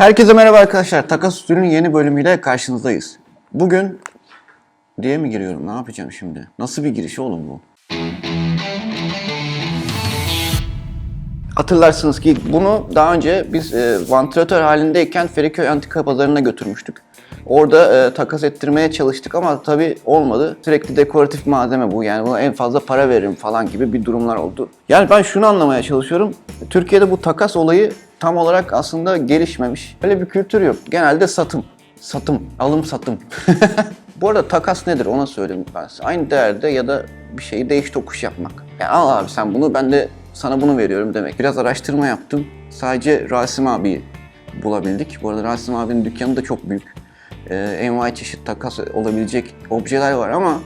Herkese merhaba arkadaşlar. Takas Usulü'nün yeni bölümüyle karşınızdayız. Bugün diye mi giriyorum? Ne yapacağım şimdi? Nasıl bir giriş oğlum bu? Hatırlarsınız ki bunu daha önce biz e, vantilatör halindeyken Feriköy Antika Pazarı'na götürmüştük. Orada e, takas ettirmeye çalıştık ama tabii olmadı. Sürekli dekoratif malzeme bu. Yani buna en fazla para veririm falan gibi bir durumlar oldu. Yani ben şunu anlamaya çalışıyorum. Türkiye'de bu takas olayı tam olarak aslında gelişmemiş. Öyle bir kültür yok. Genelde satım. Satım. Alım satım. bu arada takas nedir ona söyleyeyim ben size. Aynı değerde ya da bir şeyi değiş tokuş yapmak. Yani al abi sen bunu ben de sana bunu veriyorum demek. Biraz araştırma yaptım. Sadece Rasim abi bulabildik. Bu arada Rasim abinin dükkanı da çok büyük. Ee, envai çeşit takas olabilecek objeler var ama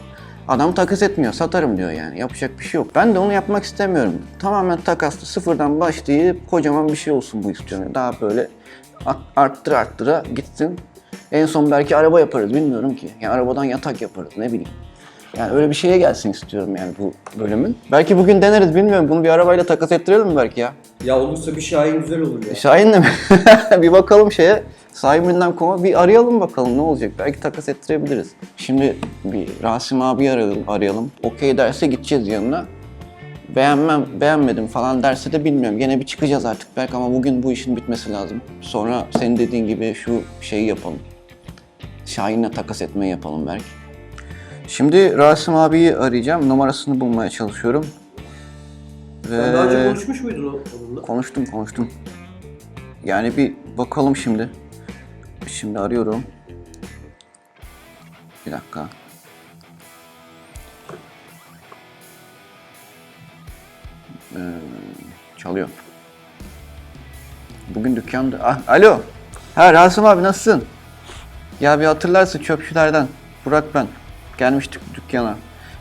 adam takas etmiyor. Satarım diyor yani. Yapacak bir şey yok. Ben de onu yapmak istemiyorum. Tamamen takaslı sıfırdan başlayıp kocaman bir şey olsun bu istiyorum. Daha böyle art- arttıra arttıra gitsin. En son belki araba yaparız bilmiyorum ki. Yani arabadan yatak yaparız ne bileyim. Yani öyle bir şeye gelsin istiyorum yani bu bölümün. Belki bugün deneriz bilmiyorum. Bunu bir arabayla takas ettirelim mi belki ya? Ya olursa bir Şahin güzel olur ya. Şahin'le mi? bir bakalım şeye. Sahibinden koma bir arayalım bakalım ne olacak. Belki takas ettirebiliriz. Şimdi bir Rasim abi arayalım. arayalım. Okey derse gideceğiz yanına. Beğenmem, beğenmedim falan derse de bilmiyorum. Gene bir çıkacağız artık belki ama bugün bu işin bitmesi lazım. Sonra senin dediğin gibi şu şeyi yapalım. Şahin'le takas etmeyi yapalım belki. Şimdi Rasim abiyi arayacağım. Numarasını bulmaya çalışıyorum. Ve... Sen daha önce konuşmuş muydun onunla? Konuştum konuştum. Yani bir bakalım şimdi. Şimdi arıyorum. Bir dakika. Ee, çalıyor. Bugün dükkanda... Ah, alo. Ha Rasim abi nasılsın? Ya bir hatırlarsın çöpçülerden. Burak ben. Gelmiştik dükkana.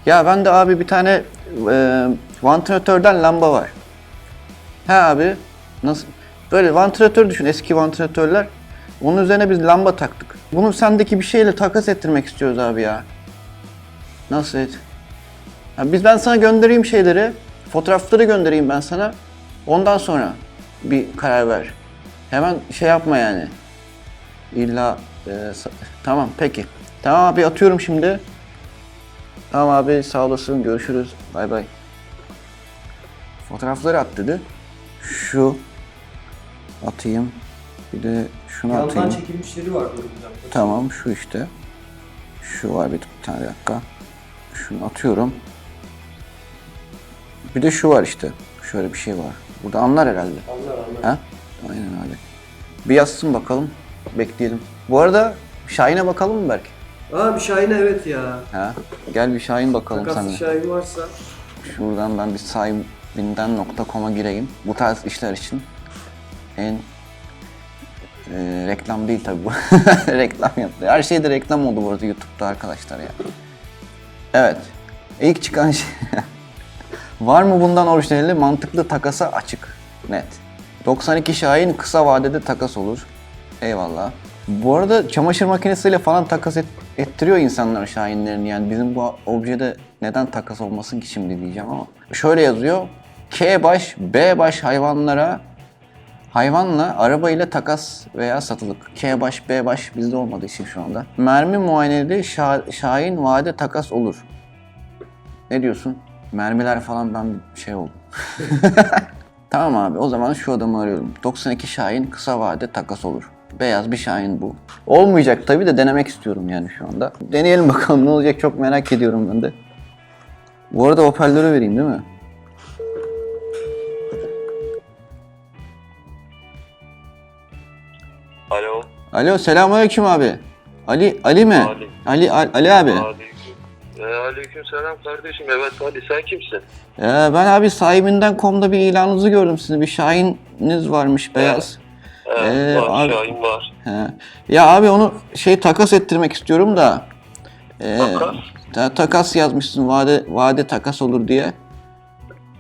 Ya ben de abi bir tane e, vantilatörden lamba var. He abi. Nasıl? Böyle vantilatör düşün eski vantilatörler. Onun üzerine biz lamba taktık. Bunu sendeki bir şeyle takas ettirmek istiyoruz abi ya. Nasıl et? Ya biz ben sana göndereyim şeyleri. Fotoğrafları göndereyim ben sana. Ondan sonra bir karar ver. Hemen şey yapma yani. İlla e, tamam peki. Tamam abi atıyorum şimdi. Tamam abi sağ olasın görüşürüz. Bay bay. Fotoğrafları at dedi. Şu atayım. Bir de şunu Yandan atayım. çekilmişleri bir dakika. Tamam şu işte. Şu var bir tane dakika. Şunu atıyorum. Bir de şu var işte. Şöyle bir şey var. Burada anlar herhalde. Anlar anlar. Ha? Aynen öyle. Bir yazsın bakalım. Bekleyelim. Bu arada Şahin'e bakalım mı belki? Aa bir Şahin'e evet ya. Ha? Gel bir Şahin bakalım Takaslı. Şahin varsa. Şuradan ben bir sahibinden.com'a gireyim. Bu tarz işler için en e, reklam değil tabi bu. reklam yaptı. Her şey de reklam oldu bu arada YouTube'da arkadaşlar ya. Evet. İlk çıkan şey. Var mı bundan orijinali? Mantıklı takasa açık. Net. 92 Şahin kısa vadede takas olur. Eyvallah. Bu arada çamaşır makinesiyle falan takas et- ettiriyor insanlar Şahinlerini. Yani bizim bu objede neden takas olmasın ki şimdi diyeceğim ama. Şöyle yazıyor. K baş, B baş hayvanlara hayvanla araba ile takas veya satılık. K baş, B baş bizde olmadığı için şu anda. Mermi muayeneli şa- Şahin vade takas olur. Ne diyorsun? Mermiler falan ben şey oldum. Tamam abi o zaman şu adamı arıyorum. 92 Şahin kısa vade takas olur. Beyaz bir Şahin bu. Olmayacak tabii de denemek istiyorum yani şu anda. Deneyelim bakalım ne olacak çok merak ediyorum ben de. Bu arada hoparlörü vereyim değil mi? Alo. Selamünaleyküm abi. Ali Ali mi? Ali. Ali Ali, Ali abi. Aleyküm. E, aleyküm selam kardeşim. Evet Ali sen kimsin? Ee, ben abi sahibinden.com'da bir ilanınızı gördüm sizin. Bir Şahin'iniz varmış beyaz. Evet, Ee, var, abi- Şahin var. He. Ya abi onu şey takas ettirmek istiyorum da. Ee, Takas? ta- takas yazmışsın vade vade takas olur diye.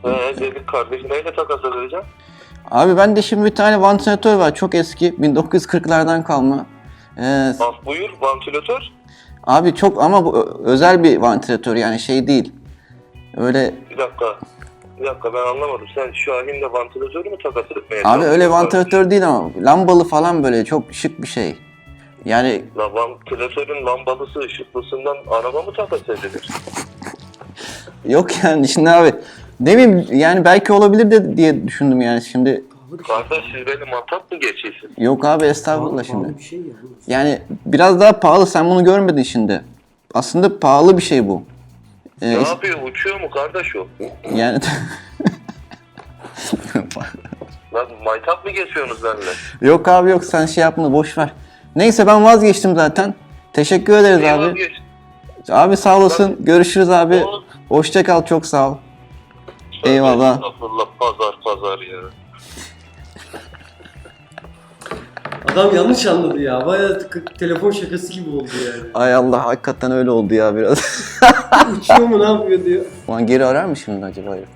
Ee, dedik kardeşim neyle takas edeceğim? Abi ben de şimdi bir tane vantilatör var çok eski 1940'lardan kalma. Ee, Bak buyur vantilatör. abi çok ama bu özel bir vantilatör yani şey değil. Öyle Bir dakika. Bir dakika ben anlamadım. Sen Şahin'le vantilatörü mü takas etmeye Abi öyle vantilatör değil ama lambalı falan böyle çok şık bir şey. Yani La vantilatörün lambalısı ışıklısından araba mı takas edilir? yok yani şimdi abi ne bileyim yani belki olabilir de diye düşündüm yani şimdi. Kardeş siz beni matap mı geçiyorsunuz? Yok abi estağfurullah Pahalı şimdi. bir şey ya. Yani biraz daha pahalı sen bunu görmedin şimdi. Aslında pahalı bir şey bu. Ee, Ne is- yapıyor? Uçuyor mu kardeş o? yani Lan maytap mı geçiyorsunuz benimle? yok abi yok sen şey yapma boş ver. Neyse ben vazgeçtim zaten. Teşekkür ederiz Niye abi. vazgeç? Abi sağ olasın. Görüşürüz abi. Oğlum. Hoşça kal çok sağ ol. Eyvallah. Estağfurullah pazar pazar ya. Adam yanlış anladı ya. Bayağı tık- telefon şakası gibi oldu yani. Ay Allah hakikaten öyle oldu ya biraz. Uçuyor mu ne yapıyor diyor. Ulan geri arar mı şimdi acaba herif?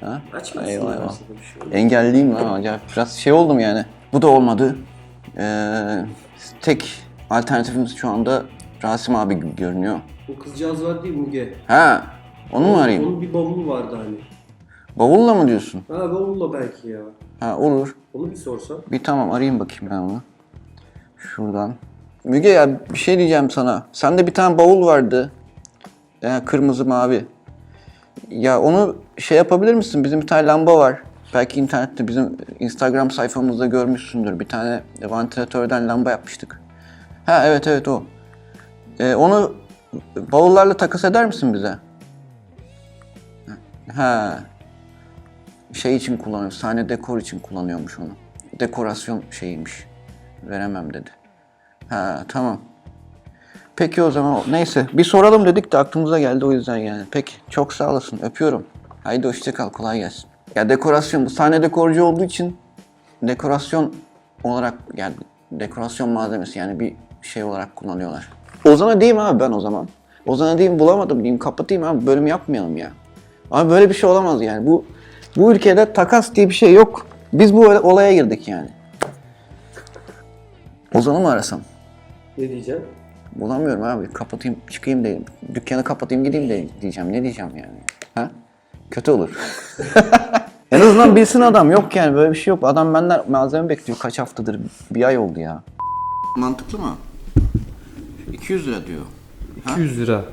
Ha? Açmasın. Eyvah, eyvah. arasında bir şey olmaz. Engelliyim lan acayip. Biraz şey oldum yani. Bu da olmadı. Ee, tek alternatifimiz şu anda Rasim abi gibi görünüyor. O kızcağız var değil mi Müge? Ha, onu mu arayayım? Onun bir bavulu vardı hani. Bavulla mı diyorsun? Ha bavulla belki ya. Ha olur. Onu bir sorsan. Bir tamam arayayım bakayım ben onu. Şuradan. Müge ya bir şey diyeceğim sana. Sende bir tane bavul vardı. Ya, kırmızı mavi. Ya onu şey yapabilir misin? Bizim bir tane lamba var. Belki internette bizim Instagram sayfamızda görmüşsündür. Bir tane vantilatörden lamba yapmıştık. Ha evet evet o. Ee, onu bavullarla takas eder misin bize? Ha. Şey için kullanıyor. Sahne dekor için kullanıyormuş onu. Dekorasyon şeyiymiş. Veremem dedi. Ha tamam. Peki o zaman neyse bir soralım dedik de aklımıza geldi o yüzden yani. Peki çok sağ olasın öpüyorum. Haydi hoşça kal kolay gelsin. Ya dekorasyon bu sahne dekorcu olduğu için dekorasyon olarak yani dekorasyon malzemesi yani bir şey olarak kullanıyorlar. Ozan'a diyeyim abi ben o zaman. Ozan'a diyeyim bulamadım diyeyim kapatayım abi bölüm yapmayalım ya. Abi böyle bir şey olamaz yani. Bu bu ülkede takas diye bir şey yok. Biz bu olaya girdik yani. Ozan'ı mı arasam? Ne diyeceğim? Bulamıyorum abi. Kapatayım, çıkayım diyeyim. Dükkanı kapatayım gideyim de diyeceğim. Ne diyeceğim yani? Ha? Kötü olur. en azından bilsin adam. Yok yani böyle bir şey yok. Adam benden malzeme bekliyor. Kaç haftadır? Bir ay oldu ya. Mantıklı mı? 200 lira diyor. Ha? 200 lira.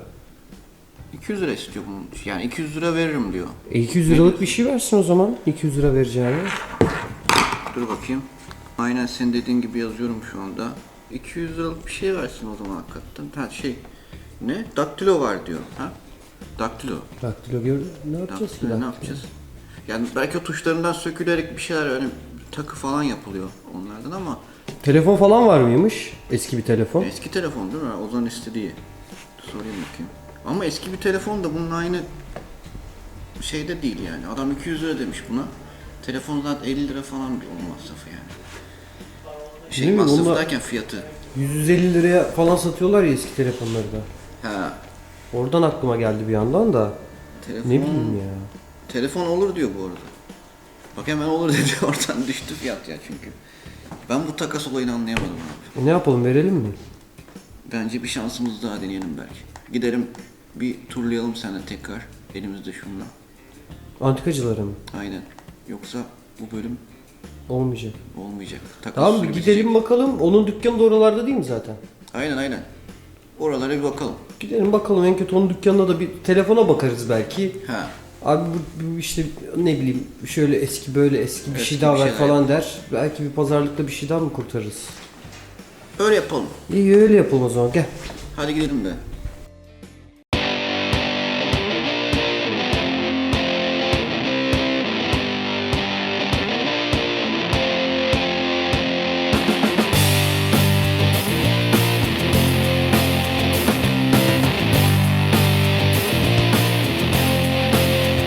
200 lira istiyor bunun. Yani 200 lira veririm diyor. E 200 liralık bir şey versin o zaman. 200 lira vereceğine. Dur bakayım. Aynen senin dediğin gibi yazıyorum şu anda. 200 liralık bir şey versin o zaman hakikaten. Ha şey ne? Daktilo var diyor. Ha? Daktilo. Daktilo gör ne yapacağız ki Daktilo ne daktilo? yapacağız? Yani belki o tuşlarından sökülerek bir şeyler öyle takı falan yapılıyor onlardan ama Telefon falan var mıymış? Eski bir telefon. eski telefon değil mi? Ozan istediği. Sorayım bakayım. Ama eski bir telefon da bunun aynı şeyde değil yani. Adam 200 lira demiş buna. Telefon zaten 50 lira falan bir onun masrafı yani. Şey Değil mi? masrafı Bunda- derken fiyatı. 150 liraya falan satıyorlar ya eski telefonları da. Ha. Oradan aklıma geldi bir yandan da. Telefon, Ne bileyim ya. Telefon olur diyor bu arada. Bak hemen olur dedi oradan düştü fiyat ya çünkü. Ben bu takas olayını anlayamadım abi. E ne yapalım verelim mi? Bence bir şansımız daha deneyelim belki. Gidelim bir turlayalım seninle tekrar elimizde şunla. Antikacılara mı? Aynen. Yoksa bu bölüm Olmayacak. olmayacak. Takas Tamam bir gidelim bakalım. Onun dükkanı da oralarda değil mi zaten? Aynen aynen. Oralara bir bakalım. Gidelim bakalım en kötü onun dükkanına da bir telefona bakarız belki. Ha. Abi bu, bu işte ne bileyim şöyle eski böyle eski bir Eski şey daha bir ver şeyler falan der. Belki bir pazarlıkta bir şey daha mı kurtarırız? Öyle yapalım. İyi öyle yapalım o zaman gel. Hadi gidelim be.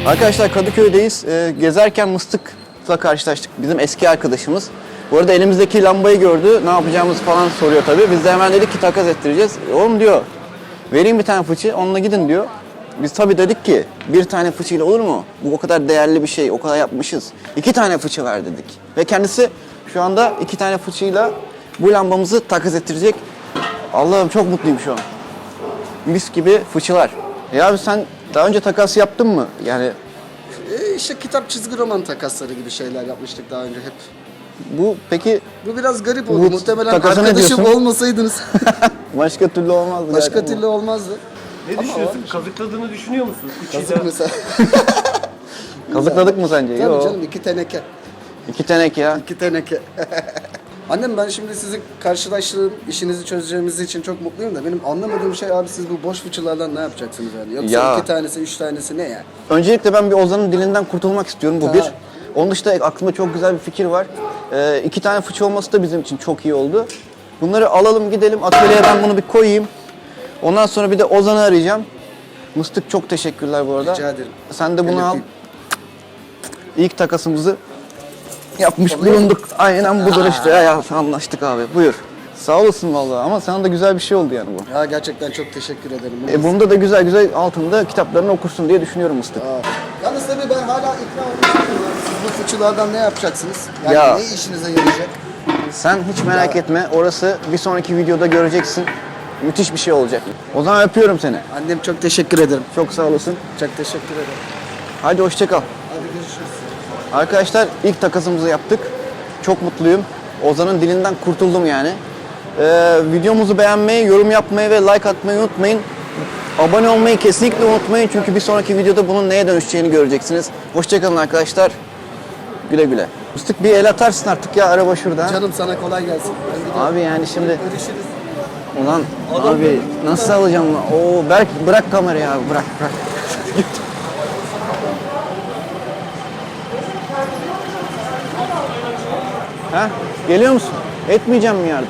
Arkadaşlar Kadıköy'deyiz. Ee, gezerken Mıstık'la karşılaştık. Bizim eski arkadaşımız. Bu arada elimizdeki lambayı gördü. Ne yapacağımızı falan soruyor tabii. Biz de hemen dedik ki takas ettireceğiz. Oğlum diyor vereyim bir tane fıçı onunla gidin diyor. Biz tabii dedik ki bir tane fıçıyla olur mu? Bu o kadar değerli bir şey, o kadar yapmışız. İki tane fıçı ver dedik. Ve kendisi şu anda iki tane fıçıyla bu lambamızı takas ettirecek. Allah'ım çok mutluyum şu an. Mis gibi fıçılar. Ya abi sen daha önce takas yaptın mı? Yani e, işte kitap çizgi roman takasları gibi şeyler yapmıştık daha önce hep. Bu peki Bu biraz garip oldu. Bu Muhtemelen takasa ne arkadaşım diyorsun? olmasaydınız başka türlü olmazdı. başka bu. türlü olmazdı. Ne Ama düşünüyorsun? var. Kazıkladığını düşünüyor musun? Kazık Kıçıyla. mesela. Kazıkladık mı sence? Tabii Yok. canım iki teneke. İki tenek ya. İki teneke. Annem ben şimdi sizi karşılaştığım, işinizi çözeceğimiz için çok mutluyum da benim anlamadığım şey abi siz bu boş fıçılardan ne yapacaksınız yani? Yoksa Ya. iki tanesi, üç tanesi ne ya? Öncelikle ben bir Ozan'ın dilinden kurtulmak istiyorum. Bu Ha. bir. Onun dışında aklımda çok güzel bir fikir var. Ee, iki tane fıçı olması da bizim için çok iyi oldu. Bunları alalım gidelim atölyeye ben bunu bir koyayım. Ondan sonra bir de Ozan'ı arayacağım. Mıstık çok teşekkürler bu arada. Rica ederim. Sen de bunu al. İlk takasımızı yapmış bulunduk. Aynen budur işte. Ya, anlaştık abi. Buyur. Sağ olasın vallahi ama sana da güzel bir şey oldu yani bu. Ya gerçekten çok teşekkür ederim. E bunda da güzel güzel altında kitaplarını okursun diye düşünüyorum Mıstık. Aa. Yalnız tabii ben hala ikna olmuş değilim. Siz bu fıçılardan ne yapacaksınız? Yani Ya. ne işinize yarayacak? Sen hiç merak etme. Orası bir sonraki videoda göreceksin. Müthiş bir şey olacak. O zaman öpüyorum seni. Annem çok teşekkür ederim. Çok sağ olasın. Çok teşekkür ederim. Hadi hoşça kal. Hadi görüşürüz. Arkadaşlar ilk takasımızı yaptık. Çok mutluyum. Ozan'ın dilinden kurtuldum yani. Ee, videomuzu beğenmeyi, yorum yapmayı ve like atmayı unutmayın. Abone olmayı kesinlikle unutmayın çünkü bir sonraki videoda bunun neye dönüşeceğini göreceksiniz. Hoşçakalın arkadaşlar. Güle güle. Mıstık bir el atarsın artık ya araba şurada. Canım sana kolay gelsin. Abi yani şimdi Görüşürüz. Ulan abi nasıl alacağım? Oo Berk bırak kamerayı abi bırak bırak. Ha? Geliyor musun? Etmeyeceğim mi yardım?